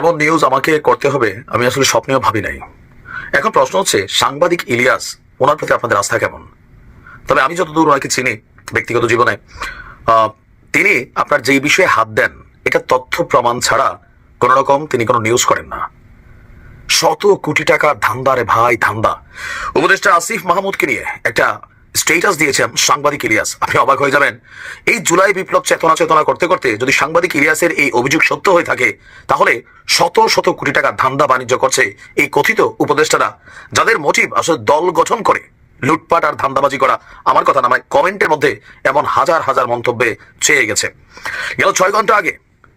এমন নিউজ আমাকে করতে হবে, আমি আসলে স্বপ্নেও ভাবি নাই। এখন প্রশ্ন হচ্ছে, সাংবাদিক ইলিয়াস, ওনার প্রতি আপনাদের আস্থা কেমন? তবে আমি যতদূর ওনাকে চিনি, ব্যক্তিগত জীবনে তিনি আপনার যেই বিষয়ে হাত দেন, এটা তথ্য প্রমাণ ছাড়া কোন রকম তিনি কোনো নিউজ করেন না। শত কোটি টাকার ধান্দা রে ভাই, ধান্দা। উপদেষ্টা আসিফ মাহমুদকে নিয়ে একটা স্টেটাস দিয়েছেন সাংবাদিক ইলিয়াস। আপনি অবাক হয়ে যাবেন। এই জুলাই বিপ্লব চেতনা চেতনা করতে করতে যদি সাংবাদিক ইলিয়াসের এই অভিযোগ সত্য হয়ে থাকে, তাহলে শত শত কোটি টাকার ধান্দা বাণিজ্য করছে এই কথিত উপদেষ্টারা, যাদের মোটিভ আসলে দল গঠন করে। লুটপাট আর ধান্দাবাজি করা আমার কথা নামায় কমেন্টের মধ্যে এমন হাজার হাজার মন্তব্যে চেয়ে গেছে। গেল ছয় ঘণ্টা আগে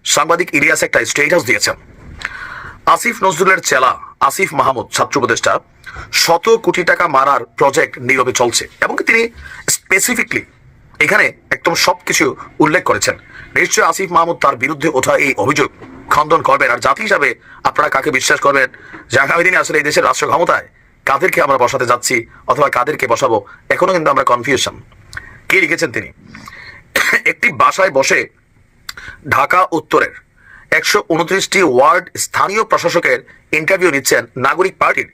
সাংবাদিক ইলিয়াস একটা স্টেটাস দিয়েছেন। আসিফ নজরুলের চেলা আসিফ মাহমুদ, ছাত্র উপদেষ্টা, শত কোটি টাকা মারার প্রজেক্ট নীরবে চলছে এবং তিনি স্পেসিফিকলি এখানে একদম সবকিছু উল্লেখ করেছেন। নিশ্চয়ই আসিফ মাহমুদ তার বিরুদ্ধে ওঠা এই অভিযোগ খণ্ডন করবেন আর জাতি হিসাবে আপনারা কাকে বিশ্বাস করবেন? যে আগামী দিনে আসলে এই দেশের রাষ্ট্র ক্ষমতায়। কাদেরকে আমরা বসাতে যাচ্ছি অথবা কাদেরকে বসাবো? এখনও কিন্তু আমরা কনফিউশন কে লিখেছেন তিনি? একটি বাসায় বসে ঢাকা উত্তরের একশো উনত্রিশটি ওয়ার্ড স্থানীয় প্রশাসকের ইন্টারভিউ নিচ্ছেন নাগরিক পার্টির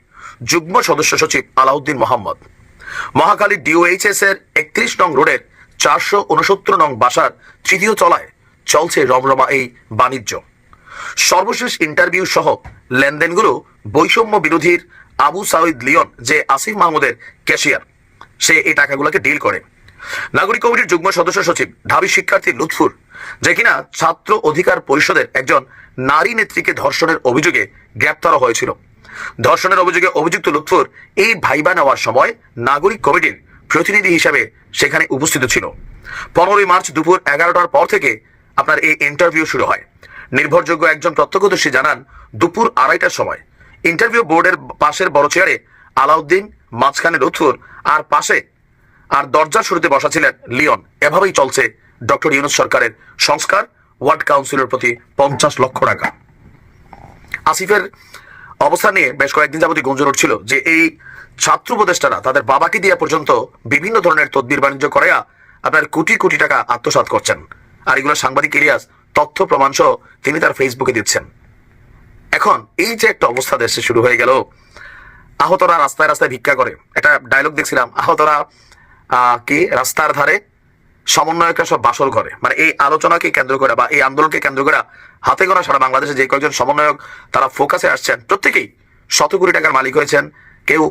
যুগ্ম সদস্য সচিব আলাউদ্দিন মোহাম্মদ। মহাখালী ডিওএইচএস এর একত্রিশ নং রোডের চারশো উনসত্তর নং বাসার তৃতীয় তলায় চলছে রমরমা এই বাণিজ্য। সর্বশেষ ইন্টারভিউ সহ লেনদেনগুলো বৈষম্য বিরোধীর আবু সাউদ লিয়ন যে আসিফ মাহমুদের ক্যাশিয়ার, সে এই টাকাগুলোকে ডিল করে। নাগরিক কমিটির যুগ্ম সদস্য সচিব, ঢাবি শিক্ষার্থী লুৎফুর, যে কিনা ছাত্র অধিকার পরিষদের একজন নারী নেত্রীকে ধর্ষণের অভিযোগে গ্রেপ্তার হয়েছিল। ধর্ষণের অভিযোগে অভিযুক্ত লুৎফুর এই ভাইবা নেওয়ার সময় নাগরিক কমিটির প্রতিনিধি হিসাবে সেখানে উপস্থিত ছিল। পনেরোই মার্চ দুপুর এগারোটার পর থেকে আপনার এই ইন্টারভিউ শুরু হয়। নির্ভরযোগ্য একজন প্রত্যক্ষদর্শী জানান, দুপুর আড়াইটার সময় ইন্টারভিউ বোর্ডের পাশের বড় চেয়ারে আলাউদ্দিন, মাঝখানে লুৎফুর আর পাশে আর দরজার শুরুতে বসা ছিলেন লিওন। এভাবেই চলছে ডক্টর ইউনুস সরকারের সংস্কার ওয়ার্ড কাউন্সিলের প্রতি পঞ্চাশ লক্ষ টাকা। আসিফের অবস্থা নিয়ে বেশ কয়েকদিন যাবতীয় গুঞ্জন উঠছিল যে এই ছাত্র উপদেষ্টারা তাদের বাবাকে দিয়ে পর্যন্ত বিভিন্ন ধরনের তদবির বাণিজ্য করাইয়া আপনার কোটি কোটি টাকা আত্মসাৎ করছেন। আর এগুলো সাংবাদিক ইলিয়াস তথ্য প্রমাণ সহ তিনি তার ফেসবুকে দিচ্ছেন। এখন এই যে একটা অবস্থা দেশে শুরু হয়ে গেল আহতরা রাস্তায় রাস্তায় ভিক্ষা করে। একটা ডায়লগ দেখছিলাম আহতরা আহ, কি? রাস্তার ধারে সমন্বয়করা সব বাসর ঘরে। মানে এই আলোচনাকে কেন্দ্র করে বা এই আন্দোলনকে কেন্দ্র করে হাতে গোনা সারা বাংলাদেশে যে কয়েকজন সমন্বয়ক তারা ফোকাসে আসছেন, প্রত্যেকেই শত কোটি টাকার মালিক হয়েছেন, কেউ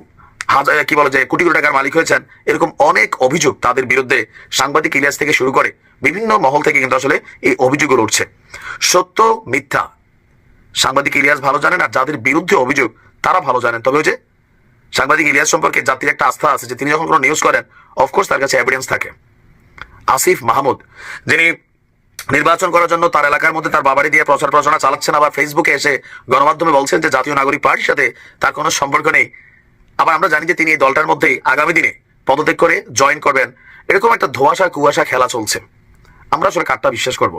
হাজার কি বলে যে কোটি কোটি টাকার মালিক হয়েছেন, এরকম অনেক অভিযোগ তাদের বিরুদ্ধে সাংবাদিক ইলিয়াস থেকে শুরু করে বিভিন্ন মহল থেকে কিন্তু আসলে এই অভিযোগগুলো উঠছে। সত্য, মিথ্যা। সাংবাদিক ইলিয়াস ভালো জানেন আর যাদের বিরুদ্ধে অভিযোগ তারা ভালো জানেন। তবে ওই যে সাংবাদিক ইলিয়াস সম্পর্কে জাতির একটা আস্থা আছে যে তিনি যখন কোনো নিউজ করেন অফকোর্স তার কাছে এভিডেন্স থাকে। আসিফ মাহমুদ, যিনি নির্বাচন করার জন্য তার এলাকার মধ্যে তার বাবারি দিয়ে প্রচার প্রচারণা চালাচ্ছেন, আবার ফেসবুকে এসে গণমাধ্যমে বলছেন যে জাতীয় নাগরিক পার্টির সাথে তার কোনো সম্পর্ক নেই। আবার আমরা জানি যে তিনি এই দলটার মধ্যেই আগামী দিনে পদত্যাগ করে জয়েন করবেন। এরকম একটা ধোয়াশা কুয়াশা খেলা চলছে। আমরা আসলে কারটা বিশ্বাস করব।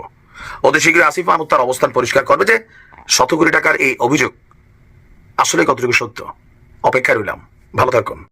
অতি শীঘ্রই আসিফ মাহমুদ তার অবস্থান পরিষ্কার করবে যে শত কোটি টাকার এই অভিযোগ আসলে কতটুকু সত্য? অপেক্ষা রইলাম। ভালো থাকুন।